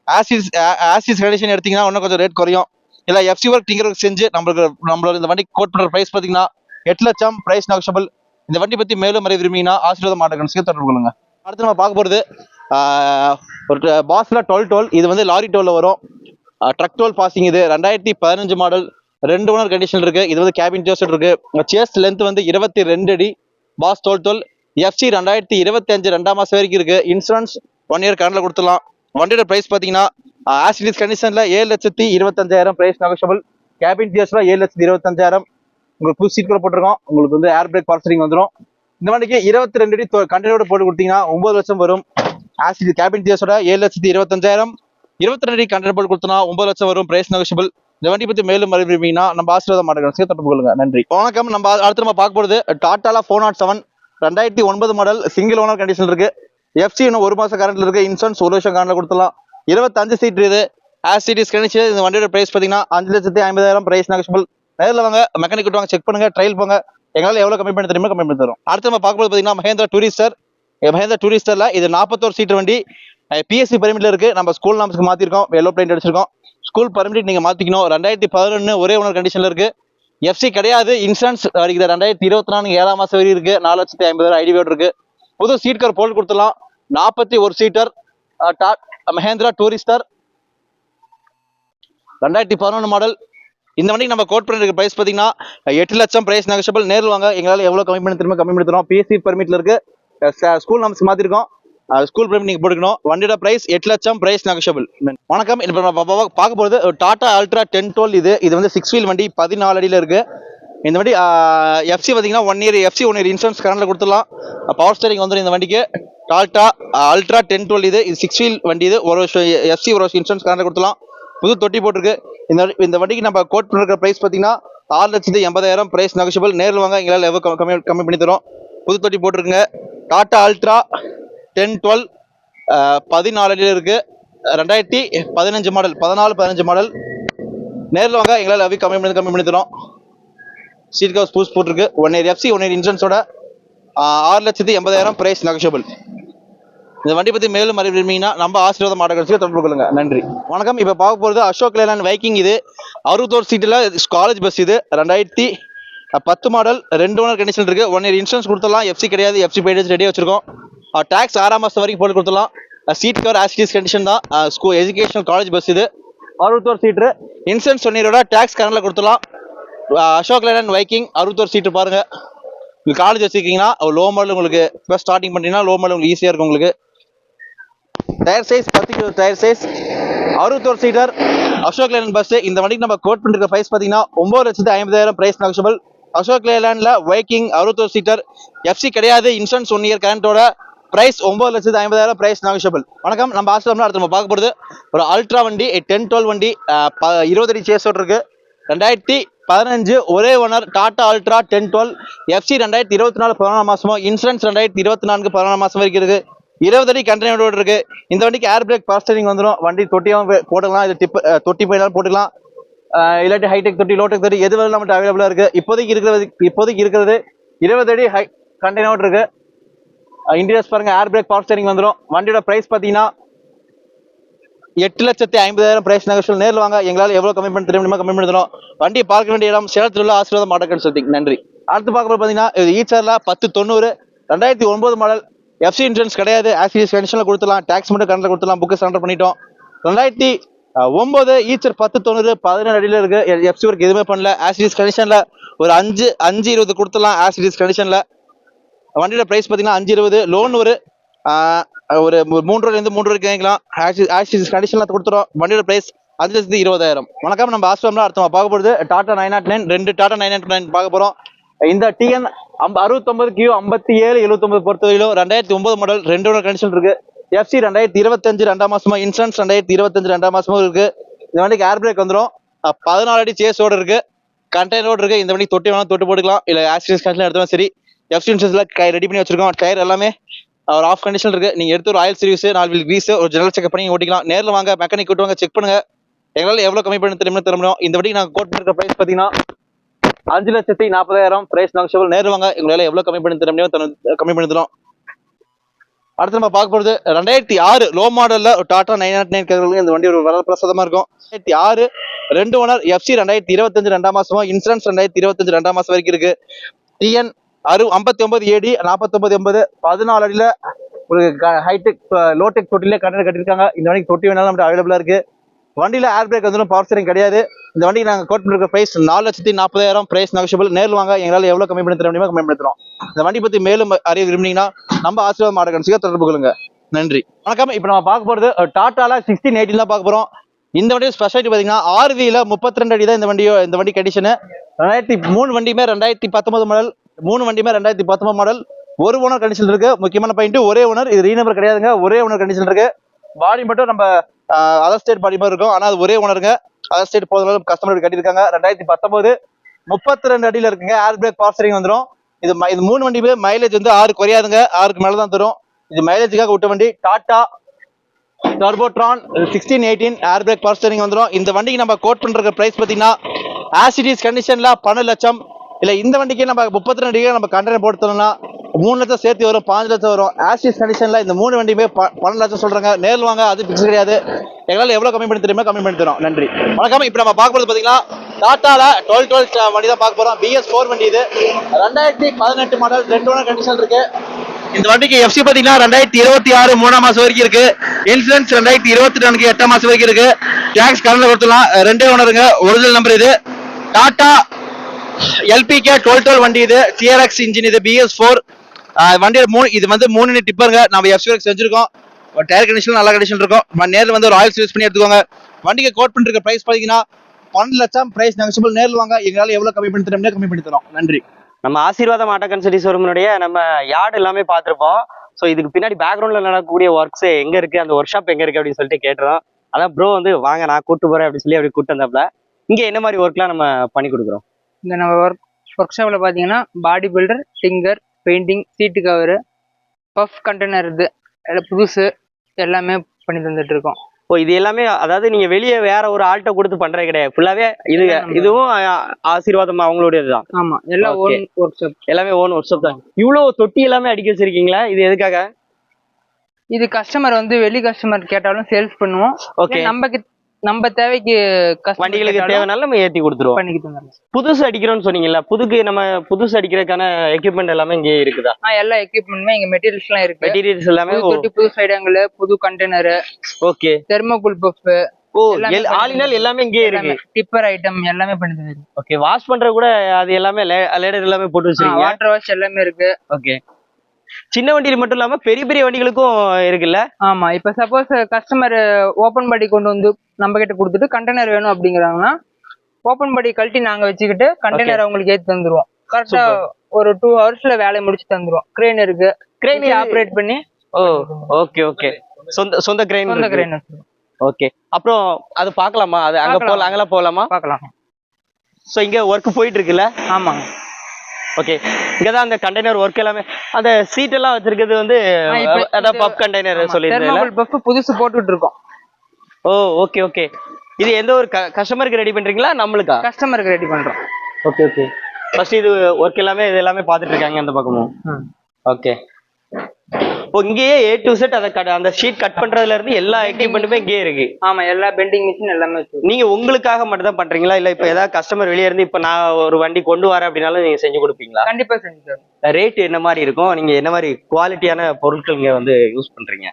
ஆசிஸ் ஆசிஸ் கண்டிஷன் எடுத்தீங்கன்னா இன்னும் கொஞ்சம் ரேட் குறையும். இல்லை எஃப்சி ஒர்க் டிங்கர் ஒர்க் செஞ்சு நம்மளுக்கு நம்மளோட இந்த வண்டி கோட் பண்ணுற ப்ரைஸ் பார்த்தீங்கன்னா எட்டு லட்சம் ப்ரைஸ் நெகோஷியபிள் இந்த வண்டி பற்றி மேலும் அறிய விரும்பினா ஆசீர்வாதம் மாட்டேன் தொடர்பு கொள்ளுங்க. அடுத்து நம்ம பார்க்க போகிறது ஒரு பாஸ்ல டுவெல் டோல் இது வந்து லாரி டோலில் வரும். ட்ரக் டோல் பாசிங் இது. ரெண்டாயிரத்தி பதினஞ்சு மாடல் ரெண்டு ஓனர் கண்டிஷன் இருக்கு. இது வந்து கேபின் ஜோசட் இருக்கு. சேஸ் லென்த் வந்து இருபத்தி ரெண்டு அடி பாஸ் டோல் டோல் எஃப்சி ரெண்டாயிரத்தி இருபத்தி அஞ்சு ரெண்டாம் மாசம் வரைக்கும் இருக்கு. இன்சூரன்ஸ் ஒன் இயர் கரண்ட்ல கொடுத்துடலாம். வண்டியோட பிரைஸ் பார்த்தீங்கன்னா ஆசிடிஸ் கண்டிஷன்ல ஏழு லட்சத்தி இருபத்தஞ்சாயிரம் பிரைஸ் நெகோஷியபிள் கேபின் டிஎஸ்ல ஏழு லட்சத்தி இருபத்தஞ்சாயிரம். உங்களுக்கு புது சீட் கூட போட்டிருக்கோம். உங்களுக்கு வந்து ஏர் பிரேக் பவர் வந்துடும் இந்த வண்டிக்கு இருபத்தி ரெண்டு அடி கண்டெய்னரோட போட்டு கொடுத்தீங்கன்னா ஒன்பது லட்சம் வரும். ஆசிட் கேபின் டிஎஸோட ஏழு லட்சத்தி இருபத்தஞ்சாயிரம். இருபத்தி ரெண்டு அடி கண்டெய்னர் போட்டு கொடுத்தனா ஒன்பது லட்சம் வரும். பிரைஸ் நெகோஷியபிள் இந்த வண்டி பத்தி மேலும் அறிவிப்பீங்கன்னா நம்ம ஆசீர்வாதம் மாட்டேங்க தொடர்பு கொள்ளுங்க. நன்றி. வணக்கம். நம்ம அடுத்து நம்ம பார்க்க போறது டாட்டால ஃபோர் நாட் செவன் ரெண்டாயிரத்தி ஒன்பது மாடல் சிங்கிள் ஓனர் கண்டிஷன் இருக்கு. எஃப்சி இன்னும் ஒரு மாசம் கரண்ட்ல இருக்கு. இன்சூரன்ஸ் ஒரு வருஷம் கரண்ட்ல கொடுத்துலாம் இருபத்தஞ்சு சீட் இது. ஆசிடிஸ் கணிச்சு இந்த வண்டியோட பிரைஸ் பார்த்தீங்கன்னா அஞ்சு லட்சத்தி ஐம்பதாயிரம். பிரைஸ் நெகோஷியபிள் நேரில் வாங்க. மெக்கானிக் வாங்க. செக் பண்ணுங்க. ட்ரையல் போங்க. எங்களால் எவ்வளோ கம்மி பண்ணி தெரியுமோ கம்மி பண்ணி தரும் அடுத்து நம்ம பார்க்கும்போது பார்த்தீங்கன்னா மஹேந்திரா டூரிஸ்டர் மஹேந்திரா டூரிஸ்டரில் இது நாற்பத்தோரு சீட்டு வண்டி பிஎஸ்சி பர்மிட்ல இருக்குது நம்ம ஸ்கூல் நாம்ஸ்க்கு மாற்றிருக்கோம் எல்லோ பிளைண்ட் அடிச்சிருக்கோம். ஸ்கூல் பர்மிட் நீங்கள் மாற்றிக்கணும் ரெண்டாயிரத்தி பதினொன்று ஒரே ஒன்று கண்டிஷனில் இருக்கு. எஃப்சி கிடையாது. இன்சூரன்ஸ் அடிக்கிற ரெண்டாயிரத்தி இருபத்தி நாலு ஏழாம் மாதம் வரையும் இருக்குது நாலு லட்சத்தி ஐம்பதாயிரம் ஐடியோடு இருக்கு. புது சீட் கார் போல் கொடுத்துலாம் நாற்பத்தி ஒரு சீட்டர் மஹேந்திரா டூரிஸ்டர் ரெண்டாயிரத்தி பதினொன்று மாடல் இந்த வண்டிக்கு நம்ம கோட் பண்ணிருக்க பிரைஸ் பார்த்தீங்கன்னா எட்டு லட்சம் பிரைஸ் நெகஷபிள் நேரில் வாங்க. எங்களால் எவ்வளோ கம்மி பண்ணி திரும்ப கம்மி பண்ணி தரோம் பிஎஸ்சி பர்மிட்ல இருக்கு. ஸ்கூல் நமக்கு மாத்திருக்கோம். ஸ்கூல் பர்மிட் நீங்கள் போட்டுக்கணும். வண்டியோட பிரைஸ் எட்டு லட்சம் பிரைஸ் நெகஷபிள் வணக்கம். இப்போ நம்ம பார்க்க போகிறது டாடா அல்ட்ரா டென் டுவெல் இது. இது வந்து சிக்ஸ் வீல் வண்டி பதினாலு அடியில் இருக்கு. இந்த வண்டி எஃப்சி பார்த்தீங்கன்னா one year FC one year insurance கரண்டில் கொடுத்துடலாம். பவர் ஸ்டேரிங் வந்துடும் இந்த வண்டிக்கு. டால்டா அல்ட்ரா டென் டுவெல் இது. இது சிக்ஸ் வீல் வண்டி இது. ஒரு வருஷம் எஃப்சி ஒரு வருஷம் இன்சூரன்ஸ் கரண்டில் கொடுத்துலாம் புது தொட்டி போட்டிருக்கு. இந்த இந்த வண்டிக்கு நம்ம கோட் பண்ணிருக்கிற பிரைஸ் பார்த்தீங்கன்னா ஆறு லட்சத்தி எண்பதாயிரம் பிரைஸ் நெகோஷியபிள் நேரில் வாங்க எங்களால் எவ்வளோ கம்மி கம்மி பண்ணி தரும். புது தொட்டி போட்டிருக்குங்க. டாட்டா அல்ட்ரா டென் டுவெல் பதினாலு இருக்குது ரெண்டாயிரத்தி பதினஞ்சு மாடல் பதினாலு பதினஞ்சு மாடல் நேரில் வாங்க எங்களால் அவி கம்மி பண்ணி கம்மி பண்ணி தரும். சீட் கவர் பூஸ் போட்டிருக்கு. One year FC one year இன்சூரன்ஸோட ஆறு லட்சத்தி எண்பதாயிரம் பிரைஸ் நெகஷியபிள் இந்த வண்டி பற்றி மேலும் அறிவு விரும்பிங்கன்னா நம்ம ஆசீர்வாதம் மாடல்ஸுக்கு தொடர்பு கொள்ளுங்க. நன்றி. வணக்கம். இப்போ பார்க்க போகிறது அசோக் லேலான் வைக்கிங் இது. அறுபத்தோரு சீட்டில் காலேஜ் பஸ் இது. ரெண்டாயிரத்தி பத்து மாடல் ரெண்டு ஓனர் கண்டிஷன் இருக்கு. ஒன் இயர் இன்சூரன்ஸ் கொடுத்துடலாம். எஃப்சி கிடையாது. எஃப்சி பேஜ் ரெடியாக வச்சிருக்கோம். டேக்ஸ் ஆறாம் மாதம் வரைக்கும் போட்டு கொடுத்துடலாம். Seat cover as it is condition தான். ஸ்கூல் எஜுகேஷனல் காலேஜ் பஸ் இது. அறுபத்தோரு சீட்டு இன்சூரன்ஸ் ஒன் டேக்ஸ் கரண்டில் கொடுத்துடலாம். அசோக் லேலன் வைக்கிங் அறுபத்தோரு சீட்டு பாருங்க. நீங்கள் காலேஜ் வச்சிருக்கீங்கன்னா லோ மாடல் உங்களுக்கு. இப்போ ஸ்டார்டிங் பண்ணிங்கன்னா லோ மாடல் உங்களுக்கு ஈஸியாக இருக்கும் உங்களுக்கு. டயர் சைஸ் பத்து கிலோ டயர் சைஸ் அறுபத்தோரு சீட்டர் அசோக் லேலன் பஸ் இந்த வண்டிக்கு நம்ம கோட் பண்ணிருக்க ப்ரைஸ் பார்த்தீங்கன்னா ஒம்பது லட்சத்து ஐம்பதாயிரம் பிரைஸ் நெகஷியபிள் அசோக் லேலண்டில் வைக்கிங் அறுபத்தோரு சீட்டர் எஃப்சி கிடையாது இன்சூரன்ஸ் ஒன் இயர் கரண்டோட பிரைஸ் ஒன்பது லட்சத்து ஐம்பதாயிரம் பிரைஸ் நெகஷியபிள் வணக்கம் நம்ம ஆசிரமில் அடுத்து நம்ம பார்க்க போகிறது ஒரு அல்ட்ரா வண்டி டென் டுவெல் வண்டி இருபது அடி சேஸோடு இருக்கு ரெண்டாயிரத்தி பதினஞ்சு ஒரே owner Tata Ultra ten twelve FC ரெண்டாயிரத்தி இருபத்தி நாலு பதினாலாம் மாசமும் இன்சூரன்ஸ் ரெண்டாயிரத்தி இருபத்தி நான்கு பதினாலாம் மாசம் வரைக்கும் இருக்குது இருபது அடி கண்டெய்னரோட இருக்கு. இந்த வண்டிக்கு ஏர் பிரேக் பாஸ்டரிங் வந்துடும் வண்டி தொட்டியும் வே- போட்டுக்கலாம். இது டிப் தொட்டி போயினாலும் போட்டுக்கலாம். இல்லாட்டி ஹைடெக் தொட்டி லோடெக் தொட்டி எது வேணாலும் நம்மகிட்ட அவைலபிளாக இருக்குது இப்போதைக்கு இருக்கிறது இப்போதைக்கு இருக்கிறது இருபது அடி ஹை கண்டெய்னரோட இருக்கு. இன்டீரியர்ஸ் பாருங்க ஏர் பிரேக் பவர் ஸ்டேரிங் வந்துடும் வண்டியோட ப்ரைஸ் பார்த்தீங்கன்னா எட்டு லட்சத்தி ஐம்பதாயிரம் ப்ரைஸ் நகர் நேரில் வாங்க. எங்களால் எவ்வளோ கம்மி பண்ண தெரியுமா கம்மி பண்ணி வண்டி பார்க்க வேண்டிய இடம் சேலத்தில் உள்ள ஆசீர்வாதம் மாடல் கன்சல்டிங் நன்றி. அடுத்து பார்க்கும்போது பார்த்தீங்கன்னா இது ஈச்சரில் பத்து தொண்ணூறு ரெண்டாயிரத்தி ஒன்பது மாடல் எஃப்சி இன்சூரன்ஸ் கிடையாது. ஆக்சிடென்ட் கண்டிஷனில் கொடுத்துலாம் டேக்ஸ் மட்டும் கரண்டில் கொடுத்துலாம் புக்கு சரண்டர் பண்ணிட்டோம். ரெண்டாயிரத்தி ஒம்பது ஒன்பது ஈச்சர் பத்து தொண்ணூறு பதினேழு அடியில் இருக்கு. எஃப்சி ஒர்க் எதுவுமே பண்ணல. ஆசிடிஸ் கண்டிஷனில் ஒரு அஞ்சு அஞ்சு இருபது கொடுத்துலாம் ஆசிடிஸ் கண்டிஷனில் வண்டியோட ப்ரைஸ் பார்த்தீங்கன்னா அஞ்சு இருபது. லோன் ஒரு ஒரு மூன்று ரூபாயிலேருந்து மூன்று வரைக்கும் வாங்கிக்கலாம். ஆக்சிஸ் கண்டிஷனில் கொடுத்துரும் வண்டியோட ப்ரைஸ் அஞ்சு லட்சத்து இருபதாயிரம். வணக்கம். நம்ம ஆசிரமில் அடுத்த பார்க்க போகிறது டாடா நைன் நாட் நைன் ரெண்டு டாடா நைன் நாட் நைன் பார்க்க போகிறோம் இந்த டிஎன் அறுபத்தொன்பது கியூ ஐம்பத்தி ஏழு எழுபத்தொம்பது பொறுத்தவரையிலும் ரெண்டாயிரத்தி ஒன்பது மாடல் ரெண்டு கண்டிஷன் இருக்கு. எஃப்சி ரெண்டாயிரத்தி இருபத்தஞ்சு ரெண்டாம் மாசமா இன்சூரன்ஸ் ரெண்டாயிரத்தி இருபத்தஞ்சு ரெண்டாம் மாசமும் இருக்கு. இந்த வண்டிக்கு ஏர் பிரேக் வந்துடும் பதினாலு அடி சேஸோட இருக்கு. கண்டெய்னரோட இருக்கு. இந்த வண்டி தொட்டி வேணாலும் தொட்டு போட்டுக்கலாம். இல்லை ஆக்சிடென்ட் கண்டிஷன் எடுத்தாலும் சரி. எஃப்சி இன்சூரன்ஸ்ல கை ரெடி பண்ணி வச்சிருக்கோம். டயர் எல்லாமே ஒரு ஆஃப் கண்டிஷன் இருக்கு. நீங்க எடுத்து ஒரு ஆயில் சர்வீஸ் நாலு வீல் கிரீஸ் ஒரு ஜெனரல் செக் பண்ணி ஓட்டிக்கலாம். நேரில் வாங்க மெக்கானிக் கூட்டு வாங்க செக் பண்ணுங்க. எங்களால் எவ்வளோ கம்மி பண்ணி தெரியுமா தர முடியும். இந்த வண்டிக்கு நாங்கள் கோட் பண்ணிருக்க ப்ரைஸ் பார்த்தீங்கன்னா அஞ்சு லட்சத்தி நாற்பதாயிரம் பிரைஸ் நாங்கள் நேரில் வாங்க. எங்களால் எவ்வளோ கம்மி பண்ணி தர முடியும் கம்மி பண்ணி தரோம். அடுத்து நம்ம பார்க்க போகிறது ரெண்டாயிரத்தி ஆறு லோ மாடல்ல டாட்டா நைன் நாட் நைன் இந்த வண்டி ஒரு வரப்பிரசாதமா இருக்கும். ரெண்டாயிரத்தி ஆறு ரெண்டு ஓனர் எஃப்சி ரெண்டாயிரத்தி இருபத்தஞ்சு ரெண்டாம் மாசமா இன்சூரன்ஸ் ரெண்டாயிரத்தி இருபத்தஞ்சு ரெண்டாம் மாசம் வரைக்கும் இருக்கு. டிஎன் அறு ஐம்பத்தி ஒன்பது ஏடி நாற்பத்தொம்பது எண்பது பதினாலு அடியில ஒரு ஹைடெக் லோடெக் தொட்டிலே கட்டணம் கட்டியிருக்காங்க. இந்த வண்டிக்கு தொட்டி வேணாலும் நம்மகிட்ட அவைலபிளா இருக்கு. வண்டியில் ஏர் பிரேக் வந்துடும் பவர் ஸ்டீரிங் கிடையாது. இந்த வண்டிக்கு நாங்கள் கோட் பண்ணிருக்க ப்ரைஸ் நாலு லட்சத்தி நாற்பதாயிரம். ப்ரைஸ் நெகஷியபிள் நேரில் வாங்க. எங்களால் எவ்வளோ கம்மி பண்ணி தர முடியுமோ கம்மி பண்ணி தரோம் இந்த வண்டி பற்றி மேலும் அறிய விரும்புனீங்கன்னா நம்ம ஆசீர்வாத் மாடகன்ஸுக்கு தொடர்பு கொள்ளுங்க. நன்றி. வணக்கம். இப்போ நம்ம பார்க்க போகிறது டாட்டால சிக்ஸ்டீன் எயிட்டின் தான் பார்க்க போகிறோம் இந்த வண்டியோட ஸ்பெஷாலிட்டி பார்த்தீங்கன்னா ஆர்வியில் முப்பத்தி ரெண்டு அடி தான் இந்த வண்டியோ இந்த வண்டி கண்டிஷனு ரெண்டாயிரத்தி மூணு வண்டியுமே ரெண்டாயிரத்தி பத்தொன்பது மாடல் மூணு வண்டியுமே ரெண்டாயிரத்தி பத்தொன்பது மாடல் ஒரு ஓனர் கண்டிஷன் இருக்கு. முக்கியமான பாயிண்ட் ஒரே ஓனர் இது ரீநம்பர் கிடையாதுங்க. ஒரே ஓனர் கண்டிஷன் இருக்கு. பாடி மட்டும் நம்ம அதர் ஸ்டேட் பாடி மாதிரி இருக்கும். ஆனால் அது ஒரே ஓனருங்க அதர் ஸ்டேட் போதும் கஸ்டமர் கட்டியிருக்காங்க. ரெண்டாயிரத்தி பத்தொம்போது முப்பத்தி ரெண்டு அடியில் இருக்குங்க. ஏர் பிரேக் பாஸ்டரிங் வந்துடும் இது இது மூணு வண்டியுமே மைலேஜ் வந்து ஆறு குறையாதுங்க. ஆறுக்கு மேலே தான் தரும். இது மைலேஜுக்காக விட்ட வண்டி Tata Turbotron sixteen eighteen air brake power steering வந்துடும் இந்த வண்டிக்கு நம்ம கோட் பண்ணுற ப்ரைஸ் பார்த்தீங்கன்னா ஆசிடிஸ் கண்டிஷனில் பன்னெண்டு லட்சம். இல்லை இந்த வண்டிக்கு நம்ம முப்பத்தி ரெண்டு நம்ம கண்டெய்னர் போட்டுத்தோம்னா மூணு லட்சம் சேர்த்து வரும் பாஞ்சு லட்சம் வரும். ஆசிஸ் கண்டிஷன்ல இந்த மூணு வண்டியுமே பன்னெண்டு லட்சம் சொல்றாங்க. நேரில் வாங்க அது பிக்ஸ் கிடையாது. எங்களால் எவ்வளவு கம்மி பண்ணி தெரியுமோ கம்மி பண்ணி தரோம். நன்றி. வணக்கம் இப்போ நம்ம பார்க்க பார்த்தீங்கன்னா பாத்தீங்கன்னா டாட்டால டுவெல் டுவெல் வண்டி தான் பார்க்க போறோம். பிஎஸ் ஃபோர் வண்டி இது. ரெண்டாயிரத்தி பதினெட்டு மாடல் ரெண்டு ஒன்று கண்டிஷன் இருக்கு. இந்த வண்டிக்கு எஃப்சி பாத்தீங்கன்னா ரெண்டாயிரத்தி இருபத்தி ஆறு மூணாம் மாசம் வரைக்கும் இருக்கு. இன்சூரன்ஸ் ரெண்டாயிரத்தி இருபத்தி நான்கு எட்டாம் மாசம் வரைக்கும் இருக்கு. டேக்ஸ் கலந்து கொடுத்துலாம் ரெண்டே ஒன்றுங்க ஒரிஜினல் நம்பர் இது. டாடா எல்பிகே டுவெல் டுவெல் வண்டி இது. சிஆர்எக்ஸ் இன்ஜின் இது. பிஎஸ் ஃபோர் வண்டியோட மூணு இது வந்து மூணு டிப்பருங்க நம்ம எஃப்சி ஒர்க் செஞ்சிருக்கோம் டயர் கண்டிஷன் நல்ல கண்டிஷன் இருக்கும். ம- நேர்ல வந்து ஒரு ஆயில் சர்வீஸ் பண்ணி எடுத்துக்கோங்க. வண்டிக்கு கோட் பண்ணிருக்க பிரைஸ் பாத்தீங்கன்னா பன்னெண்டு லட்சம் பிரைஸ் நெகசிபிள் நேரில் வாங்க. எங்களால எவ்வளவு கம்மி பண்ணி தர முடியும் கம்மி பண்ணி தரோம். நன்றி. நம்ம ஆசீர்வாதம் ஆட்டோ கன்சல்டி ஷோரூமினுடைய நம்ம யார்டு எல்லாமே பார்த்துருப்போம் ஸோ இதுக்கு பின்னாடி பேக்ரவுண்ட்ல நடக்கக்கூடிய ஒர்க்ஸ் எங்க இருக்கு? அந்த ஒர்க் ஷாப் எங்க இருக்கு? அப்படின்னு சொல்லிட்டு கேட்டுறோம். அதான் ப்ரோ வந்து வாங்க நான் கூட்டு போறேன் அப்படின்னு சொல்லி அப்படி கூட்டு வந்தாப்ல இங்க என்ன மாதிரி ஒர்க்லாம் நம்ம பண்ணி கொடுக்குறோம்? இந்த நம்ம ஒர்க் ஒர்க் ஷாப்பில் பார்த்தீங்கன்னா body builder tinker painting seat cover puff container இது புதுசு எல்லாமே பண்ணி தந்துட்டு இருக்கோம். ஓ இது எல்லாமே அதாவது நீங்க வெளியே வேற ஒரு ஆள்கிட்ட கொடுத்து பண்றது கிடையாது. ஃபுல்லாவே இது இதுவும் ஆசீர்வாதம் அவங்களுடையது தான். ஆமா எல்லாம். ஓன் ஒர்க் ஷாப் எல்லாமே ஓன் ஒர்க் ஷாப் தான் இவ்வளவு தொட்டி எல்லாமே அடிக்க வச்சிருக்கீங்களா? இது எதுக்காக? இது கஸ்டமர் வந்து வெளி கஸ்டமர் கேட்டாலும் சேல்ஸ் பண்ணுவோம். ஓகே நம்ம நம்ம தேவைக்கு வண்டிகளுக்கு தேவைனால நம்ம ஏத்தி கொடுத்துருவோம். புதுசு அடிக்கிறோம்னு சொன்னீங்கல்ல புதுக்கு நம்ம புதுசு அடிக்கிறதுக்கான எக்யூப்மெண்ட் எல்லாமே இங்கே இருக்குதா? எல்லா எக்யூப்மெண்ட்டுமே இங்க மெட்டீரியல்ஸ் எல்லாம் இருக்கு. மெட்டீரியல்ஸ் எல்லாமே புது தொட்டி புது கண்டெய்னர் ஓகே தெர்மோகுல் பஃப் ஓ ஆலினால் எல்லாமே இங்கே இருக்கு. டிப்பர் ஐட்டம் எல்லாமே பண்ணி தந்துருக்கு ஓகே வாஷ் பண்ற கூட அது எல்லாமே லேடர் எல்லாமே போட்டு வச்சிருக்கீங்க. வாட்டர் வாஷ் எல்லாமே இருக்கு. ஓகே சின்ன வண்டியில மட்டும் இல்லாம பெரிய பெரிய வண்டிகளுக்கும் இருக்குல்ல? ஆமா இப்ப சப்போஸ் கஸ்டமர் ஓபன் பாடி கொண்டு வந்து நம்ம கிட்ட கொடுத்துட்டு கண்டெய்னர் வேணும் அப்படிங்கிறாங்கன்னா ஓபன் பாடி கழட்டி நாங்க வச்சுக்கிட்டு கண்டெய்னர் அவங்களுக்கு ஏத்தி தந்துருவோம். கரெக்டா ஒரு டூ ஹவர்ஸ்ல வேலையை முடிச்சு தந்துருவோம். கிரேன் இருக்கு. கிரேன் ஆப்ரேட் பண்ணி ஓ ஓகே ஓகே சொந்த சொந்த கிரைன் சொந்த வச்சிருக்கோம் ஓகே அப்புறம் அது பார்க்கலாமா? அது அங்க. போலாம் அங்கெல்லாம் போலாமா? பார்க்கலாம். சோ இங்க ஒர்க் போயிட்டு இருக்குல்ல? ஆமாங்க. ஓகே இங்கதான் அந்த கண்டெய்னர் ஒர்க் எல்லாமே. அந்த சீட் எல்லாம் வச்சிருக்கிறது வந்து அதான் பப் கண்டெய்னர் சொல்லியிருந்தேன் பஃப் புதுசு போட்டுட்டு இருக்கோம் ஓ ஓகே ஓகே இது எந்த ஒரு கஸ்டமருக்கு ரெடி பண்றீங்களா? நம்மளுக்கா? கஸ்டமருக்கு ரெடி பண்றோம். ஓகே ஓகே ஃபர்ஸ்ட் இது ஒர்க் எல்லாமே இது எல்லாமே பார்த்துட்டு இருக்காங்க அந்த பக்கமும். ஓகே இங்கேயே ஏ டு செட் அதை cut- அந்த ஷீட் கட் பண்றதுல இருந்து எல்லா எக்யூப்மெண்ட்டுமே இங்கேயே இருக்கு. ஆமா எல்லா பெண்டிங் மிஷின் எல்லாமே நீங்க உங்களுக்காக மட்டும் தான் பண்றீங்களா? இல்ல இப்ப ஏதாவது கஸ்டமர் வெளியே இருந்து இப்ப நான் ஒரு வண்டி கொண்டு வரேன் அப்படின்னாலும் நீங்க செஞ்சு கொடுப்பீங்களா? கண்டிப்பா செஞ்சு. ரேட் என்ன மாதிரி இருக்கும்? நீங்க என்ன மாதிரி குவாலிட்டியான பொருட்கள் இங்க வந்து யூஸ் பண்றீங்க?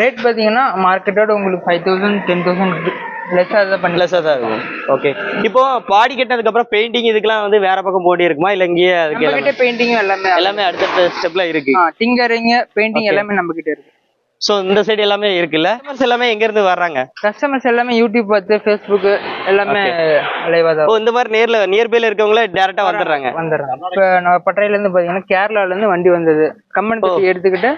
ரேட் பாத்தீங்கன்னா மார்க்கெட்டோட உங்களுக்கு ஃபைவ் தௌசண்ட் டென் தௌசண்ட் லெஸ்ஸாக தான் பண்ணல லெஸ்ஸா தான் இருக்கும். ஓகே இப்போ பாடி கட்டினதுக்கு அப்புறம் பெயிண்டிங் இதுக்கெல்லாம் வந்து வேற பக்கம் போடி இருக்குமா? இல்ல இங்கேயே அதுக்கு கிட்ட பெயிண்டிங் எல்லாமே எல்லாமே அடுத்தடுத்த ஸ்டெப்ல இருக்கு. Tinkering painting. எல்லாமே நம்ம கிட்ட இருக்கு. சோ இந்த சைடு எல்லாமே இருக்குல்ல? கஸ்டமர்ஸ் எல்லாமே எங்க இருந்து வர்றாங்க? கஸ்டமர்ஸ் எல்லாமே யூடியூப் பார்த்து ஃபேஸ்புக் எல்லாமே லைவா தான் ஓ இந்த மாதிரி நேர்ல நியர்பைல இருக்கவங்களே டைரக்டா வந்துடுறாங்க. வந்துடுறாங்க. இப்போ நம்ம பட்டறையில இருந்து பாத்தீங்கன்னா கேரளால இருந்து வண்டி வந்தது. கம்மன் எடுத்துக்கிட்டு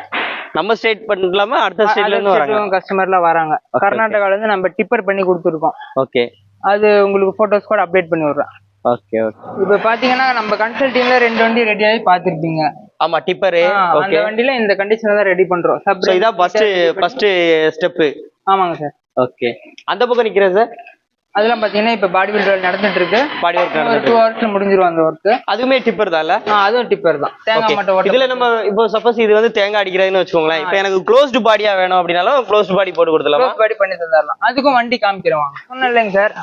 நம்ம ஸ்டேட் பண்ணலாமா அடுத்த ஸ்டேட்ல இருந்து வராங்க. கஸ்டமர்லாம் வராங்க. கர்நாடகால இருந்து நம்ம டிப்பர் பண்ணி கொடுத்துருக்கோம். ஓகே அது உங்களுக்கு போட்டோஸ் கூட அப்டேட் பண்ணி விடுறேன். ஓகே ஓகே இப்போ பாத்தீங்கன்னா நம்ம கன்சல்டிங்ல ரெண்டு வண்டி ரெடியாகி பார்த்துருப்பீங்க ஆமா டிப்பரு அந்த ஓகே வண்டியில இந்த கண்டிஷன்ல தான் ரெடி பண்றோம். சப் இதான் ஃபர்ஸ்ட் ஃபர்ஸ்ட் ஸ்டெப் ஆமாங்க சார் ஓகே அந்த பக்கம் நிக்கிறேன் சார் அதெல்லாம் பாத்தீங்கன்னா இப்ப பாடி பில்டர் நடந்துட்டு இருக்கு பாடி ஒர்க் ஒரு டூ ஹவர்ஸ்ல முடிஞ்சிரும் அந்த ஒர்க் அதுவுமே டிப்பர் தான்ல? அதுவும் டிப்பர் தான். தேங்காய் மட்டும் இதுல நம்ம இப்போ சப்போஸ் இது வந்து தேங்காய் அடிக்கிறதுன்னு வச்சுக்கோங்களேன். இப்போ எனக்கு க்ளோஸ்டு பாடியா வேணும் அப்படின்னாலும் க்ளோஸ்டு பாடி போட்டு கொடுத்துலாமா க்ளோஸ் பாடி பண்ணி தந்துடலாம். அதுக்கும் வண்டி காமிக்கிறேன் வாங்க ஒன்றும் இல்லைங்க சார்.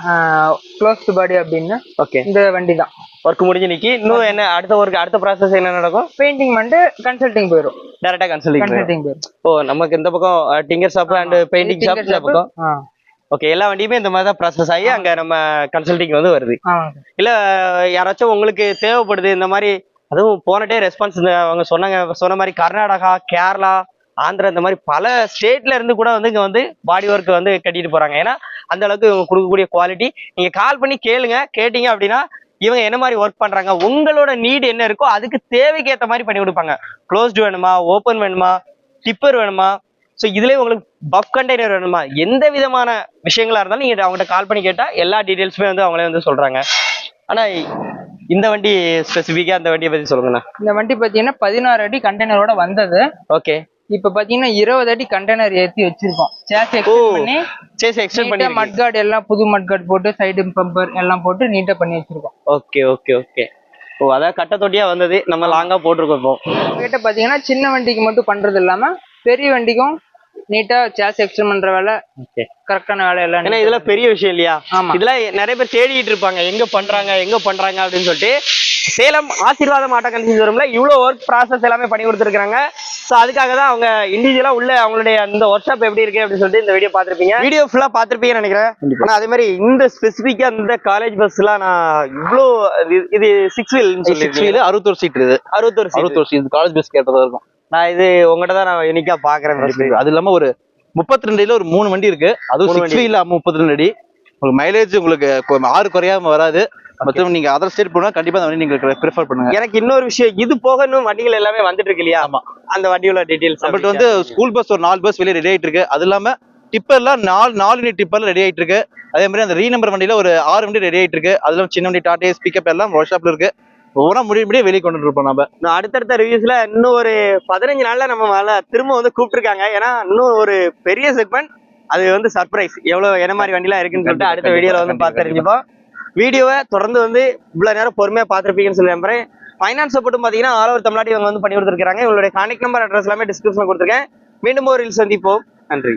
க்ளோஸ் பாடி அப்படின்னு ஓகே இந்த வண்டி தான் ஒர்க் முடிஞ்சு நிக்கி. இன்னும் என்ன அடுத்த ஒர்க் அடுத்த ப்ராசஸ் என்ன நடக்கும்? பெயிண்டிங் பண்ணிட்டு கன்சல்டிங் போயிடும் டேரக்டா கன்சல்டிங் கன்சல்டிங் போயிடும் ஓ நமக்கு இந்த பக்கம் tinker shop and painting shop பக்கம்? ஓகே எல்லா வண்டியுமே இந்த மாதிரி தான் ப்ராசஸ் ஆகி அங்க நம்ம கன்சல்டிங் வந்து வருது. இல்ல யாராச்சும் உங்களுக்கு தேவைப்படுது இந்த மாதிரி அதுவும் போன டே ரெஸ்பான்ஸ் அவங்க சொன்னாங்க சொன்ன மாதிரி கர்நாடகா கேரளா ஆந்திரா இந்த மாதிரி பல ஸ்டேட்ல இருந்து கூட வந்து இங்க வந்து பாடி ஒர்க் வந்து கட்டிட்டு போறாங்க. ஏன்னா அந்த அளவுக்கு இவங்க கொடுக்கக்கூடிய குவாலிட்டி நீங்க கால் பண்ணி கேளுங்க. கேட்டீங்க அப்படின்னா இவங்க என்ன மாதிரி ஒர்க் பண்றாங்க உங்களோட நீட் என்ன இருக்கோ அதுக்கு தேவைக்கு ஏத்த மாதிரி பண்ணி கொடுப்பாங்க. க்ளோஸ்டு வேணுமா ஓப்பன் வேணுமா டிப்பர் வேணுமா ஸோ இதுலயே உங்களுக்கு பஃப் கண்டெய்னர் வேணுமா? எந்த விதமான விஷயங்களா இருந்தாலும் நீங்க அவங்ககிட்ட கால் பண்ணி கேட்டா எல்லா டீடைல்ஸுமே வந்து அவங்களே வந்து சொல்றாங்க. ஆனா இந்த வண்டி ஸ்பெசிஃபிக்கா அந்த வண்டியை பத்தி சொல்லுங்கண்ணா. இந்த வண்டி பாத்தீங்கன்னா பதினாறு அடி கண்டெய்னரோட வந்தது. ஓகே இப்ப பாத்தீங்கன்னா இருபது அடி கண்டெய்னர் ஏத்தி வச்சிருக்கோம். சேஸ் பண்ணி சரி எக்ஸ்டெண்ட் பண்ணி மட் கார்டு எல்லாம் புது மட் கார்டு போட்டு சைடு பம்பர் எல்லாம் போட்டு நீட்டா பண்ணி வச்சிருக்கோம். ஓகே ஓகே ஓகே ஓ அதான் கட்ட தொட்டியா வந்தது. நம்ம லாங்கா போட்டிருக்கோம் இப்போ. கிட்ட பாத்தீங்கன்னா சின்ன வண்டிக்கு மட்டும் பண்றது இல்லாம பெரிய வண்டிக்கும் நீட்டா சேஸ் எக்ஸ்டெண்ட் பண்ற வேலை கரெக்டான வேலை எல்லாம் ஏன்னா இதெல்லாம் பெரிய விஷயம் இல்லையா? ஆமா. இதெல்லாம் நிறைய பேர் தேடிட்டு இருப்பாங்க. எங்க பண்றாங்க எங்க பண்றாங்க அப்படின்னு சொல்லிட்டு. சேலம் ஆசீர்வாதம் ஆட்டோ வரும்ல இவ்வளவு ஒர்க் ப்ராசஸ் எல்லாமே பண்ணி கொடுத்துருக்காங்க ஸோ அதுக்காக தான் அவங்க இண்டிவிஜுவலா உள்ள அவங்களுடைய அந்த ஒர்க் ஷாப் எப்படி இருக்கு அப்படின்னு சொல்லிட்டு இந்த வீடியோ பார்த்திருப்பீங்க. வீடியோ ஃபுல்லா பார்த்திருப்பீங்கன்னு நினைக்கிறேன். ஆனா அதே மாதிரி இந்த ஸ்பெசிஃபிக்கா இந்த காலேஜ் பஸ்லாம் நான் இவ்வளோ இது- இது சிக்ஸ் வீல் சிக்ஸ் வீல் அறுபத்தொரு சீட் இருக்குது அறுபத்தொரு. அறுபத்தொரு சீட் காலேஜ் பஸ் கேட்டதா இருக்கும். நான் இது உங்ககிட்ட தான் நான் யூனிக்கா பாக்குறேன். அது இல்லாம ஒரு முப்பத்தி ரெண்டுல ஒரு மூணு வண்டி இருக்கு. அதுவும் சிக்ஸ் வீல் முப்பத்தி ரெண்டு அடி. உங்களுக்கு மைலேஜ் உங்களுக்கு ஆறு குறையாம வராது. மொத்தம் நீங்க அதர் ஸ்டேட் போனா கண்டிப்பா அந்த வண்டி நீங்க ப்ரிஃபர் பண்ணுங்க. எனக்கு இன்னொரு விஷயம் இது போக இன்னும் வண்டிகள் எல்லாமே வந்துட்டு இருக்கு இல்லையா? ஆமா. அந்த வண்டியோட டீடைல்ஸ் நம்மள்ட்ட வந்து ஸ்கூல் பஸ் ஒரு நாலு பஸ் வெளியே ரெடி ஆயிட்டு இருக்கு. அது இல்லாம டிப்பர்லாம் நாலு நாலு யூனிட் டிப்பர்ல ரெடி ஆயிட்டு இருக்கு. அதே மாதிரி அந்த ரீ நம்பர் வண்டியில ஒரு ஆறு வண்டி ரெடி ஆயிட்டு இருக்கு. அதுல சின்ன வண்டி டாடா பிக்கப் எல்லாம் ஒர்க் ஷாப்ல இருக்கு. ஒவ்வொன்றா முடிய முடிய வெளியே கொண்டு இருப்போம் நம்ம இன்னும் அடுத்தடுத்த ரிவ்யூஸ்ல இன்னும் ஒரு பதினஞ்சு நாள்ல நம்ம மேல திரும்ப வந்து கூப்பிட்டுருக்காங்க. ஏன்னா இன்னும் ஒரு பெரிய செக்மெண்ட் அது வந்து சர்ப்ரைஸ் எவ்வளவு என்ன மாதிரி வண்டிலாம் இருக்குன்னு சொல்லிட்டு அடுத்த வீடியோல வந்து பார்த்து தெரிஞ்சுப்போம் வீடியோவை தொடர்ந்து வந்து இவ்வளவு நேரம் பொறுமையா பார்த்திருப்பீங்கன்னு சொல்லி நம்புறேன். ஃபைனான்ஸ் சப்போர்ட்டும் பாத்தீங்கன்னா ஆல் ஓவர் தமிழ்நாடு இவங்க வந்து பண்ணி கொடுத்துருக்காங்க இவங்களுடைய கான்டாக்ட் நம்பர் அட்ரஸ் எல்லாமே டிஸ்கிரிப்ஷன் கொடுத்துருக்கேன். மீண்டும் ஒரு சந்திப்போம். நன்றி.